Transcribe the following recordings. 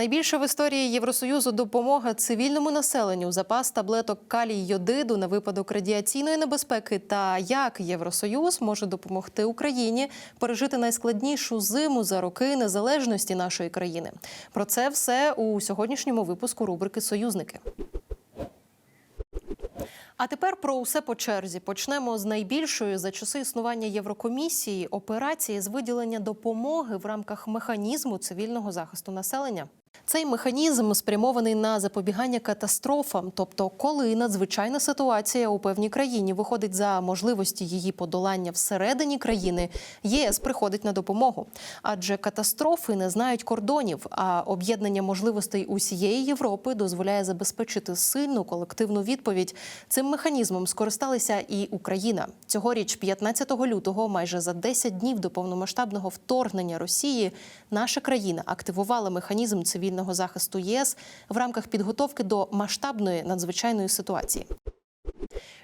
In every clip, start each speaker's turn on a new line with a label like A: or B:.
A: Найбільша в історії Євросоюзу допомога цивільному населенню, запас таблеток калій йодиду на випадок радіаційної небезпеки та як Євросоюз може допомогти Україні пережити найскладнішу зиму за роки незалежності нашої країни. Про це все у сьогоднішньому випуску рубрики Союзники. А тепер про усе по черзі. Почнемо з найбільшої за часи існування Єврокомісії операції з виділення допомоги в рамках механізму цивільного захисту населення. Цей механізм спрямований на запобігання катастрофам, тобто коли надзвичайна ситуація у певній країні виходить за можливості її подолання всередині країни, ЄС приходить на допомогу. Адже катастрофи не знають кордонів, а об'єднання можливостей усієї Європи дозволяє забезпечити сильну колективну відповідь. Цим механізмом скористалася і Україна. Цьогоріч, 15 лютого, майже за 10 днів до повномасштабного вторгнення Росії, наша країна активувала механізм цивільного захисту ЄС в рамках підготовки до масштабної надзвичайної ситуації.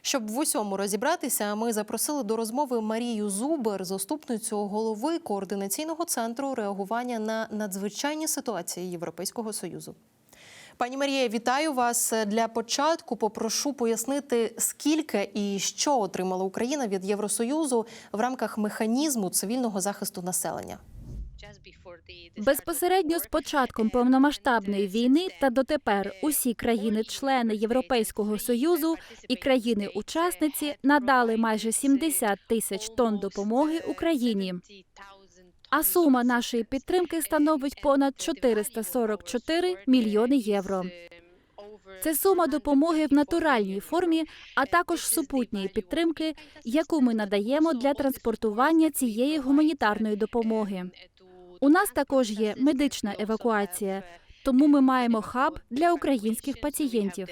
A: Щоб в усьому розібратися, ми запросили до розмови Марію Зубер, заступницю голови координаційного центру реагування на надзвичайні ситуації Європейського союзу. Пані Марія, вітаю вас. Для початку попрошу пояснити, скільки і що отримала Україна від Євросоюзу в рамках механізму цивільного захисту населення.
B: Безпосередньо з початком повномасштабної війни та дотепер усі країни-члени Європейського союзу і країни-учасниці надали майже 70 тисяч тонн допомоги Україні. А сума нашої підтримки становить понад 444 мільйони євро. Це сума допомоги в натуральній формі, а також супутньої підтримки, яку ми надаємо для транспортування цієї гуманітарної допомоги. У нас також є медична евакуація, тому ми маємо хаб для українських пацієнтів.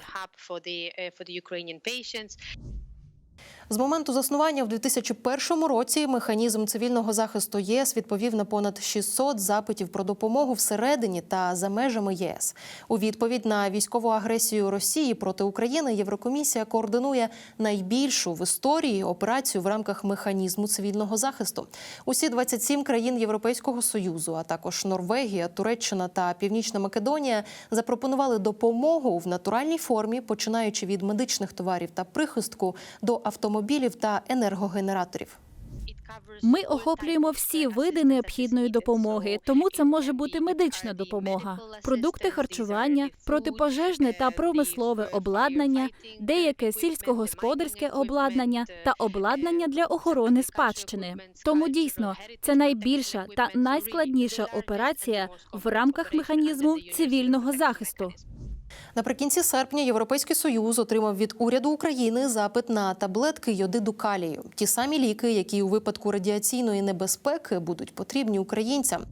A: З моменту заснування в 2001 році механізм цивільного захисту ЄС відповів на понад 600 запитів про допомогу всередині та за межами ЄС. У відповідь на військову агресію Росії проти України Єврокомісія координує найбільшу в історії операцію в рамках механізму цивільного захисту. Усі 27 країн Європейського союзу, а також Норвегія, Туреччина та Північна Македонія запропонували допомогу в натуральній формі, починаючи від медичних товарів та прихистку до автомобілів та енергогенераторів.
B: Ми охоплюємо всі види необхідної допомоги, тому це може бути медична допомога, продукти харчування, протипожежне та промислове обладнання, деяке сільськогосподарське обладнання та обладнання для охорони спадщини. Тому дійсно це найбільша та найскладніша операція в рамках механізму цивільного захисту.
A: Наприкінці серпня Європейський Союз отримав від уряду України запит на таблетки йодиду калію. Ті самі ліки, які у випадку радіаційної небезпеки будуть потрібні українцям.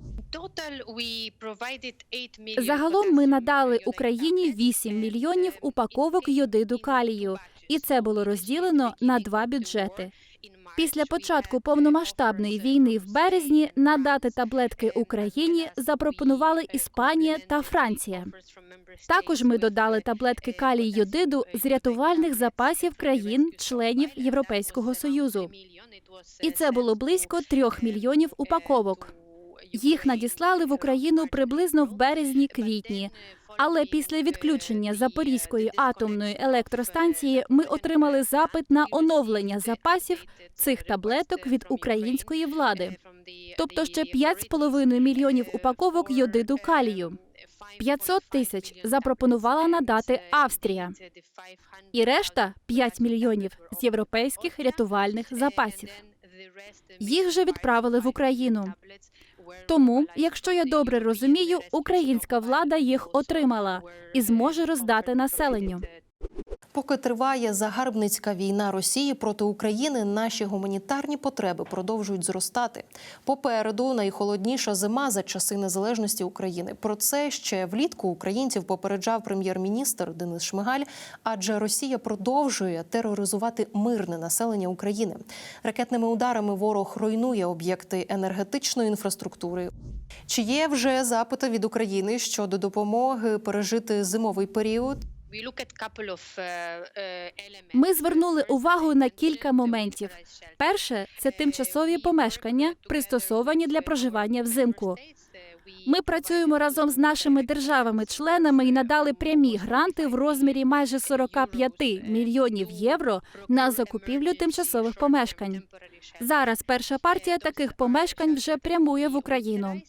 B: Загалом ми надали Україні 8 мільйонів упаковок йодиду калію, і це було розділено на два бюджети. Після початку повномасштабної війни в березні надати таблетки Україні запропонували Іспанія та Франція. Також ми додали таблетки калій йодиду з рятувальних запасів країн-членів Європейського союзу. І це було близько трьох мільйонів упаковок. Їх надіслали в Україну приблизно в березні-квітні. Але після відключення Запорізької атомної електростанції ми отримали запит на оновлення запасів цих таблеток від української влади, тобто ще 5,5 мільйонів упаковок йодиду калію. 500 тисяч запропонувала надати Австрія. І решта 5 мільйонів з європейських рятувальних запасів. Їх же відправили в Україну. Тому, якщо я добре розумію, українська влада їх отримала і зможе роздати населенню.
A: Поки триває загарбницька війна Росії проти України, наші гуманітарні потреби продовжують зростати. Попереду найхолодніша зима за часи незалежності України. Про це ще влітку українців попереджав прем'єр-міністр Денис Шмигаль, адже Росія продовжує тероризувати мирне населення України. Ракетними ударами ворог руйнує об'єкти енергетичної інфраструктури. Чи є вже запити від України щодо допомоги пережити зимовий період?
B: Ми звернули увагу на кілька моментів. Перше це тимчасові помешкання, пристосовані для проживання взимку. Ми працюємо разом з нашими державами-членами і надали прямі гранти в розмірі майже 45 мільйонів євро на закупівлю тимчасових помешкань. Зараз перша партія таких помешкань вже прямує в Україну.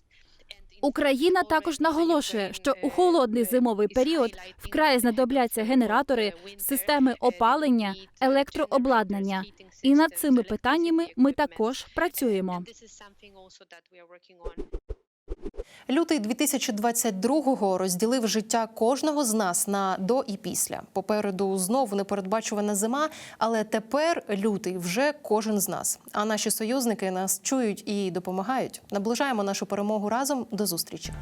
B: Україна також наголошує, що у холодний зимовий період вкрай знадобляться генератори, системи опалення, електрообладнання. І над цими питаннями ми також працюємо.
A: Лютий 2022-го розділив життя кожного з нас на до і після. Попереду знову непередбачувана зима, але тепер лютий вже кожен з нас. А наші союзники нас чують і допомагають. Наближаємо нашу перемогу разом. До зустрічі.